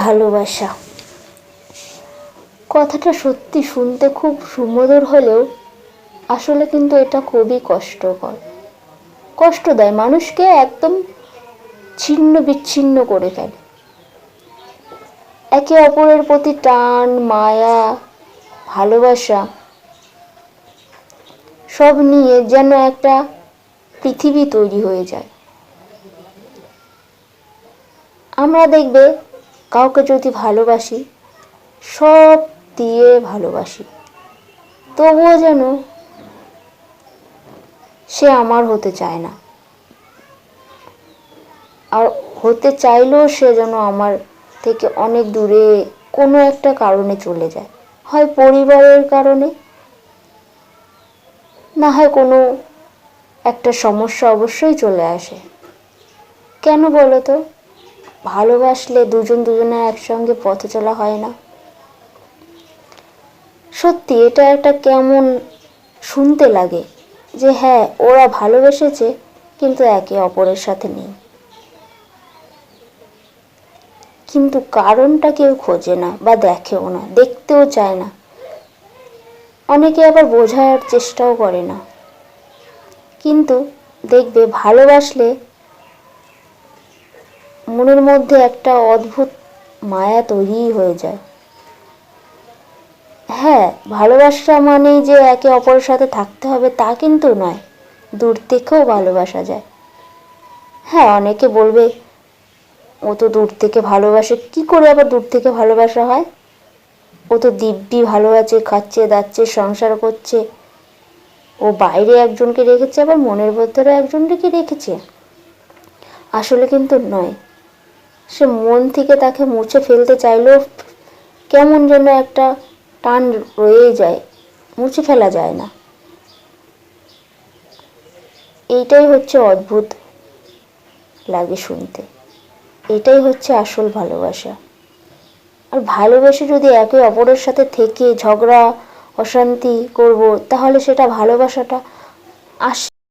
ভালোবাসা। কথাটা সত্যি শুনতে খুব সুমধুর হলেও আসলে কিন্তু এটা খুবই কষ্টকর। কষ্ট দেয় মানুষকে একদম ছিন্ন বিচ্ছিন্ন করে ফেলে। একে অপরের প্রতি টান, মায়া, ভালোবাসা সব নিয়ে যেন একটা পৃথিবী তৈরি হয়ে যায়। আমরা দেখবে কাউকে যদি ভালোবাসি, সব দিয়ে ভালোবাসি। তবুও যেন সে আমার হতে চায় না। আর হতে চাইলেও সে যেন আমার থেকে অনেক দূরে কোনো একটা কারণে চলে যায়। হয় পরিবারের কারণে, না হয় কোনো একটা সমস্যা অবশ্যই চলে আসে। কেন বলো তো? ভালোবাসলে দুজন দুজনের একসঙ্গে পথে চলা হয় না। সত্যি, এটা একটা কেমন শুনতে লাগে যে হ্যাঁ ওরা ভালোবেসেছে, কিন্তু একে অপরের সাথে নেই। কিন্তু কারণটা কেউ খোঁজে না বা দেখেও না, দেখতেও চায় না। অনেকে আবার বোঝার চেষ্টাও করে না। কিন্তু দেখবে, ভালোবাসলে মনের মধ্যে একটা অদ্ভুত মায়া তৈরি হয়ে যায়। হ্যাঁ ভালোবাসা মানেই যে একে অপরের সাথে থাকতে হবে তা কিন্তু নয়, দূর থেকেও ভালোবাসা যায়। হ্যাঁ অনেকে বলবে, ও তো দূর থেকে ভালোবাসে, কি করে আবার দূর থেকে ভালোবাসা হয়? ও তো দিব্যি ভালো আছে খাচ্ছে, দাচ্ছে, সংসার করছে। ও বাইরে একজনকে রেখেছে, আবার মনের ভেতরে একজনকে রেখেছে। আসলে কিন্তু নয়। সে মন থেকে তাকে মুছে ফেলতে চাইলেও কেমন যেন একটা টান রয়ে যায়, মুছে ফেলা যায় না। এইটাই হচ্ছে অদ্ভুত লাগে শুনতে। এটাই হচ্ছে আসল ভালোবাসা। আর ভালোবেসে যদি একে অপরের সাথে থেকে ঝগড়া, অশান্তি করব, তাহলে সেটা ভালোবাসাটা আস